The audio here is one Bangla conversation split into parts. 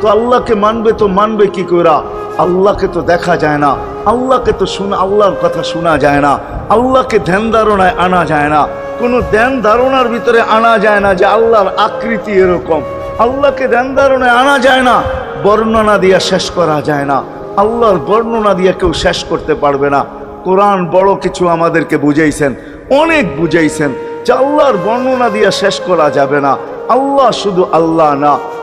তো আল্লাহকে মানবে তো মানবে কি করা আল্লাহকে তো দেখা যায় না। আল্লাহকে তো শোনা আল্লাহর কথা শোনা যায় না। আল্লাহকে ধ্যান ধারণায় আনা যায় না। কোনো ধ্যান ধারণার ভিতরে আনা যায় না যে আল্লাহর আকৃতি এরকম। আল্লাহকে ধ্যান ধারণায় আনা যায় না, বর্ণনা দিয়ে শেষ করা যায় না। আল্লাহর বর্ণনা দিয়ে কেউ শেষ করতে পারবে না। কোরআন বড় কিছু আমাদেরকে বুঝাইছেন, অনেক বুঝাইছেন যে আল্লাহর বর্ণনা দিয়ে শেষ করা যাবে না। আল্লাহ শুধু আল্লাহ না।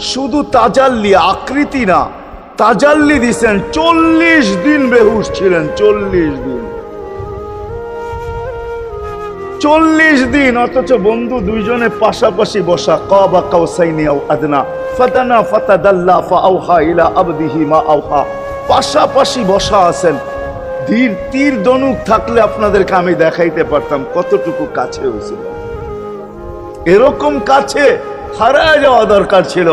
শুধু তাজাল্লি, আকৃতি না। তাজাল্লি দিছেন চল্লিশ দিন বেহুশ ছিলেন, চল্লিশ দিন। চল্লিশ দিন, অথচ বন্ধু দুইজনে পাশাপাশি বসা, কাবা কাউসাইনি আও আদনা ফাতানা ফাতাদাল্লা ফাআউহা ইলা আবদিহি মা আউহা পাশাপাশি বসা আছেন। ধীর তীর দনুক থাকলে আপনাদেরকে আমি দেখাইতে পারতাম কতটুকু কাছে হয়েছিল। এরকম কাছে হারায় যাওয়া দরকার ছিল।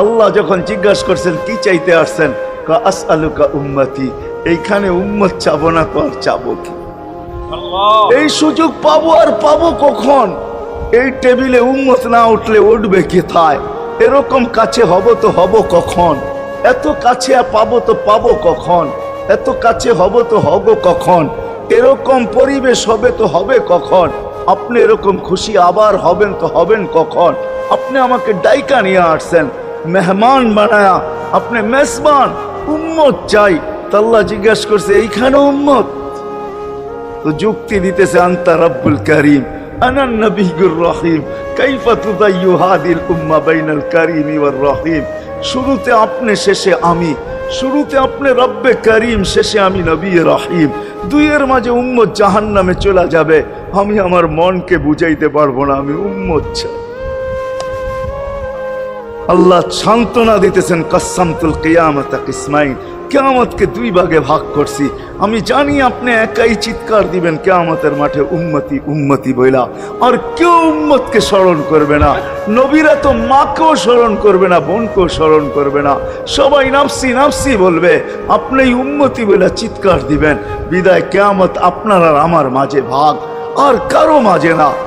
আল্লাহ যখন জিজ্ঞাসা করছেন কি চাইতে আসছেন? আস আলুকা উম্মতি এইখানে উম্মত চাবো না তো আর চাবো কি? এই সুযোগ পাবো আর পাবো কখন? এই টেবিলে উম্মত না উঠলে উঠবে কোথায় এরকম কাছে হব তো হব কখন? এত কাছে আর পাবো তো পাবো কখন? এত কাছে হব তো হব কখন? এরকম পরিবেশ হবে তো হবে কখন? আপনি এরকম খুশি আবার হবেন তো হবেন কখন? আপনি আমাকে ডাইকা নিয়ে আসছেন মেহমান বানায়া আপনি মেসবান উম্মত চাই তাল্লা জিজ্ঞাসা করছে এইখানে উম্মত তো যুক্তি দিতেছে আন্তা রব্বুল করিম আমি আমার মনকে বুঝাইতে পারব না আমি উম্মত চাই আল্লাহ সান্ত্বনা দিতেছেন কাসামতুল কেয়ামত কিসমাইন। কেয়ামতকে দুই ভাগে ভাগ করছি। আমি জানি আপনি একাই চিৎকার দিবেন, কেয়ামতের মাঠে উম্মতি উম্মতি বইলা। আর কেউ উম্মতকে স্মরণ করবে না। নবীরা তো মাকেও স্মরণ করবে না, বোনকেও স্মরণ করবে না। সবাই নাফসি নাফসি বলবে, আপনি উম্মতি বইলা চিৎকার দিবেন। বিদায় কেয়ামত আপনার আর আমার মাঝে ভাগ। আর কারও মাঝে না।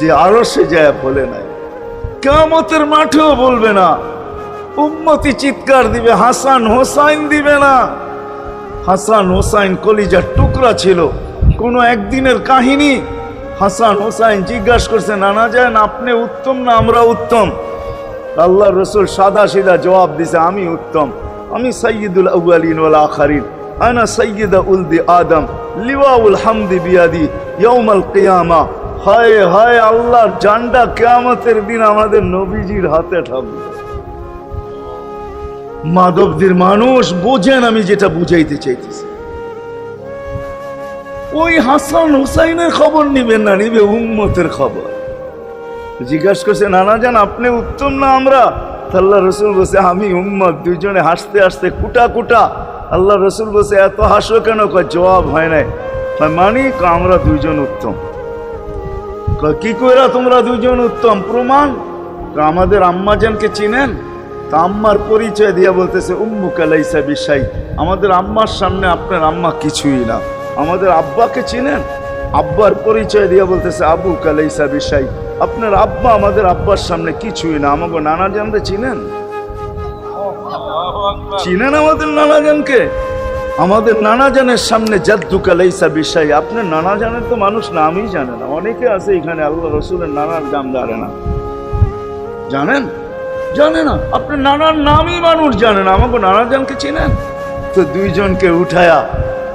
যে আরও সে যায় বলে নাই। কেমতের মাঠেও বলবে না। উম্মতি চিৎকার দিবে, হাসান হোসাইন দিবে না। হাসান হোসাইন কলিজার টুকরা ছিল। কোনো একদিনের কাহিনী হাসান হোসাইন জিজ্ঞাসা করছে, নানা যান আপনি উত্তম না আমরা উত্তম? আল্লাহ রসুল সাদা সিধা জবাব দিছে, আমি উত্তম। আমি সৈয়দুল আউয়ালিন ওয়াল আখারিন। আনা সৈয়দা উলদি আদম। লিওয়াউল হামদি বিয়াদি। ইয়ৌমাল কিয়ামা। হায় হায় আল্লাহর জান্ডা কিয়ামতের দিন আমাদের নবীজির হাতে থাকবে। মাধবদের মানুষ বোঝেন আমি যেটা বুঝাইতে চাইতেছি। ওই হাসান হুসাইনের খবর নিবেন না, নিবে উম্মতের খবর। জিজ্ঞাসা করছে, নানা যান আপনি উত্তম না আমরা? আল্লাহ রসুল বসে আমি উম্মত, দুইজনে হাসতে হাসতে কুটা কুটা। আল্লাহ রসুল বসে এত হাসো কেন? জবাব হয় নাই। কয় মানি কয় আমরা দুইজন উত্তম। কি কইরা তোমরা দুজন উত্তম? প্রমাণ? আমাদের আম্মাজানকে চিনেন তা আম্মার পরিচয় দিয়া বলতেছে উম্মু কালাইসা বিশাই। আমাদের আম্মার সামনে আপনার আম্মা কিছুই না। আমাদের আব্বাকে চিনেন? আব্বার পরিচয় দিয়া বলতেছে আবু কালাইসা বিশাই। আপনার আব্বা আমাদের আব্বার সামনে কিছুই না। আমাকে নানা জানতে চিনেন? চিনেন আমাদের নানাজানকে আমাদের নানাজানের সামনে জাদ্দু কালাইসা বিষয় আপনার নানাজানের তো মানুষ নামই জানে না। অনেকে আছে এখানে, আল্লাহ রসুলের নানার নাম জানে না। জানেন? জানে না। আপনার নানার নামই মানুষ জানে না। আমাকে নানাজানকে চিনেন? তো দুইজনকে উঠায়া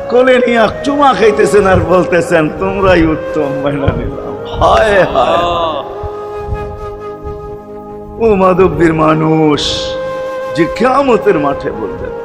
কোলে নিয়ে চুমা খাইতেছেন আর বলতেছেন, তোমরাই উত্তম মাইনা নিলাম। হায় হায়। ও মাধবীর মানুষ, যে কেয়ামতের মাঠে বলবেন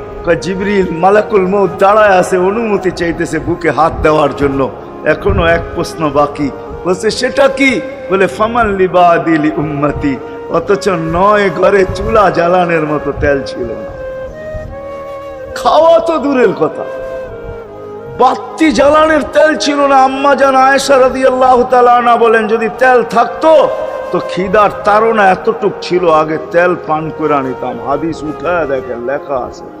জিবরিল মালাকুল মৌত দাঁড়ায় আছে, অনুমতি চাইতেছে বুকে হাত দেওয়ার জন্য। এখনও এক প্রশ্ন বাকি। বলছে, সেটা কি? বলে, ফামান লিবা দিলি উম্মতি। অথচ নয় ঘরে চুলা জ্বালানের মতো তেল ছিল না। খাওয়া তো দূরের কথা। বাত্তি জ্বালানের তেল ছিল না। আম্মা জান আয়েশা রাদিয়াল্লাহু তাআলা না বলেন, যদি তেল থাকতো, তো খিদার তারা এতটুক ছিল, আগে তেল পান করে নিতাম হাদিস উঠায় দেখেন, লেখা আছে।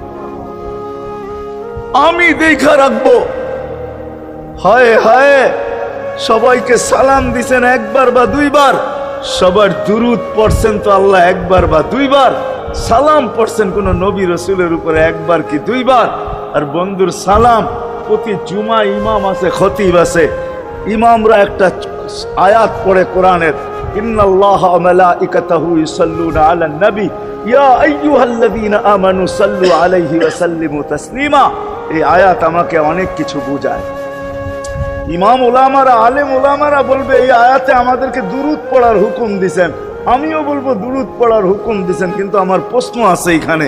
আমি দেখা রাখব। হায় হায়, সবাইকে সালাম দিছেন একবার বা দুইবার। সবার দুরুদ পড়ছেন তো আল্লাহ একবার বা দুইবার। সালাম পড়ছেন কোন নবী রসুলের উপরে একবার কি দুইবার? আর বন্ধুর সালাম, প্রতি জুমা ইমাম আছে, খতিব আছে। ইমামরা একটা আয়াত পড়ে কোরআনের, ইন্নাল্লাহ নবী ইয়া আমানু সাল্লু আলাইহি ওয়া তাসলিমা। এই আয়াত আমাকে অনেক কিছু বোঝায়। ইমাম ওলামারা আলেম ওলামারা বলবে, এই আয়াতে আমাদেরকে দুরুদ পড়ার হুকুম দিছেন। আমিও বলব, দুরুদ পড়ার হুকুম দিছেন, কিন্তু আমার প্রশ্ন আছে এখানে।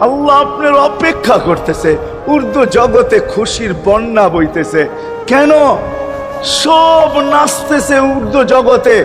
আল্লাহ আপনার অপেক্ষা করতেছে উর্দু জগতে খুশির বন্যা বইতেছে। কেন? সব নাচতেছে উর্দু জগতে।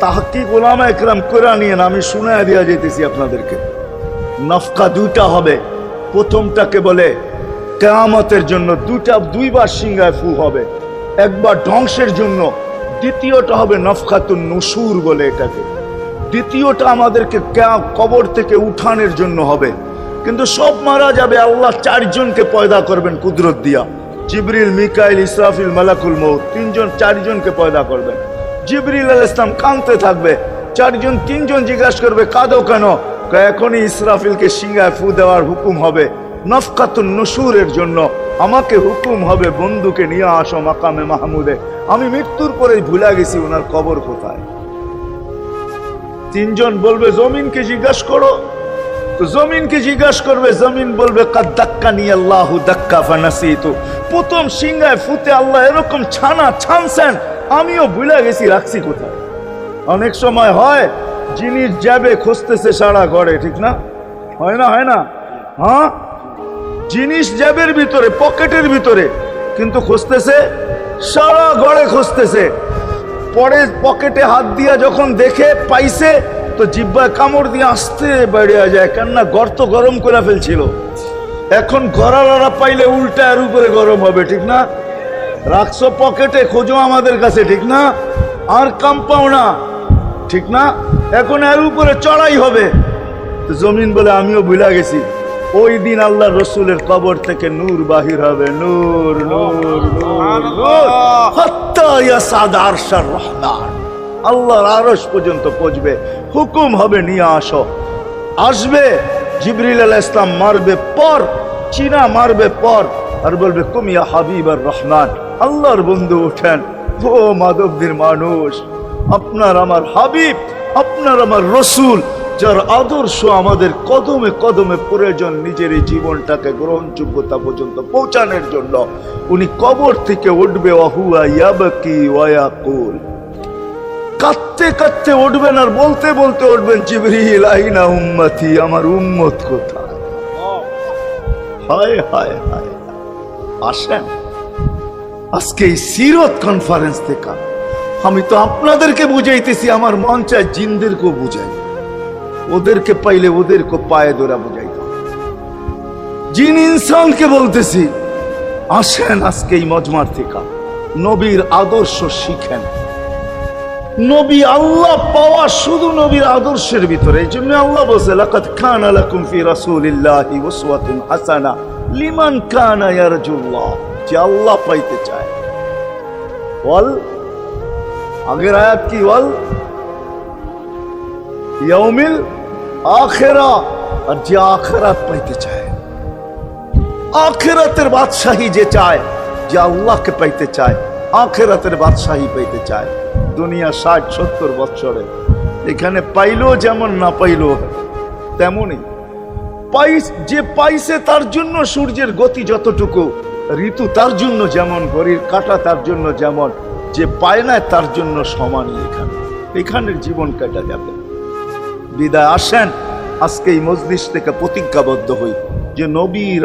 তাহাকি গোলাম একরাম করে নিয়ে আমি শুনে দিয়া যেতেছি আপনাদেরকে। নফকা দুইটা হবে। প্রথমটাকে বলে, কেয়ামতের জন্য দুটা দুইবার সিংহায় ফু হবে। একবার ধ্বংসের জন্য। দ্বিতীয়টা হবে নফকাতুন নসুর বলে এটাকে। দ্বিতীয়টা আমাদেরকে কবর থেকে উঠানের জন্য হবে। কিন্তু সব মারা যাবে, আল্লাহ চারজনকে পয়দা করবেন কুদরত দিয়া। জিবরিল, মিকাইল, ইসরাফিল, মালাকুল মৌ তিনজন, চারজনকে পয়দা করবেন। জিবরিল আল ইসলাম কাঁদতে থাকবে। চারজন, তিনজন জিজ্ঞাসা করবে, কাঁদো কেন? এখনই ইসরাফিলকে সিংহায় ফু দেওয়ার হুকুম হবে। নফকাতুন নসুরের জন্য আমাকে হুকুম হবে বন্ধুকে নিয়ে আসো মাকামে মাহমুদে। আমি মৃত্যুর পরে ভুলে গেছি ওনার কবর কোথায়। তিনজন বলবে, জমিনকে জিজ্ঞাসা করো। তো জমিনকে জিজ্ঞাসা করবে, জমিন বলবে, কাদ দাক্কা নিয়ে আল্লাহ দাক্কা ফানাসি তো প্রথম সিংহায় ফুতে আল্লাহ এরকম ছানা ছানছেন। আমিও ভুলে গেছি রাখছি কোথায়। অনেক সময় হয়, জিনিস যাবে খুঁজতেছে সারা ঘরে, ঠিক না? হয় না হয় না? হ্যাঁ? জিনিস জ্যাবের ভিতরে, পকেটের ভিতরে, কিন্তু খুঁজতেছে, সারা ঘরে খুঁজতেছে। পরে পকেটে হাত দিয়া যখন দেখে, পাইছে, তো জিব্বায় কামড় দিয়ে আসতে বেরিয়ে যায়, কেননা গর্ত গরম করে ফেলছিল। এখন গড়ালড়া পাইলে উল্টা আর উপরে গরম হবে, ঠিক না? রাখছো পকেটে, খোঁজো আমাদের কাছে, ঠিক না? আর কাম পাও না, ঠিক না? এখন এর উপরে চড়াই হবে। জমিন বলে আমিও ভুলা গেছি। ওই দিন আল্লাহ রসুলের কবর থেকে নূর বাহির হবে। নূর নূর রহমান। আল্লাহর আরস পর্যন্ত পৌঁছবে। হুকুম হবে, নিয়ে আসো। আসবে, জিবরিল আলাহ ইসলাম মারবে পর, চীনা মারবে পর, আর বলবে কুমিয়া হাবিব আর রহমান। আল্লাহর বন্ধু ওঠেন ও মাধবদের মানুষ, আপনার আমার হাবিব, আপনার আমার রসুল, যার আদর্শ আমাদের কদমে কদমে প্রয়োজন নিজের এই জীবনটাকে গ্রহণযোগ্যতা পর্যন্ত পৌঁছানোর জন্য, উনি কবর থেকে উঠবে কাঁদতে কাঁদতে উঠবেন আর বলতে বলতে উঠবেন, জিবরিল, আইনা উম্মতি, আমার উম্মত কোথায়? হায় হায় হায়। আসেন। আজকে এই সিরত কনফারেন্স থেকে আমি তো আপনাদেরকে বুঝাইতেছি, আমার মন চায় জিনদেরকেও বুঝাই। ওদেরকে পাইলে ওদেরকে পায়ে ধরা বুঝাইতাম জিন ইনসানকে বলতেছি, আসেন আজকে এই মজমার থেকে। নবীর আদর্শ শিখেন। নবী আল্লাহ পাওয়া শুধু নবীর আদর্শের ভিতরে। এই জন্য আল্লাহ বলছে, লাকাদ কানা লাকুম ফি রাসূলিল্লাহি উসওয়াতুন হাসানা লিমান কানা ইয়ারজুল্লাহ। যে আল্লাহ পাইতে চায়। বল, আগের আয়াত কি বল? ইয়াউমিল আখেরা, আর যে আখেরাত পাইতে চায়। আখেরাতের বাদশাহী যে চায়, যে আল্লাহকে পাইতে চায়, আখেরাতের বাদশাহী পাইতে চায়। দুনিয়া ষাট, সত্তর বৎসরে। এখানে পাইলো যেমন না পাইলো তেমনই। পাইস, যে পাইছে তার জন্য সূর্যের গতি যতটুকু ঋতু তার জন্য যেমন, ঘড়ির কাটা তার জন্য যেমন, যে পায় না তার জন্য সমানই এখানে এখানের জীবন কাটা যাবে। বিদায়, আসেন। আজকে এই মজলিস থেকে প্রতিজ্ঞাবদ্ধ হই যে নবীর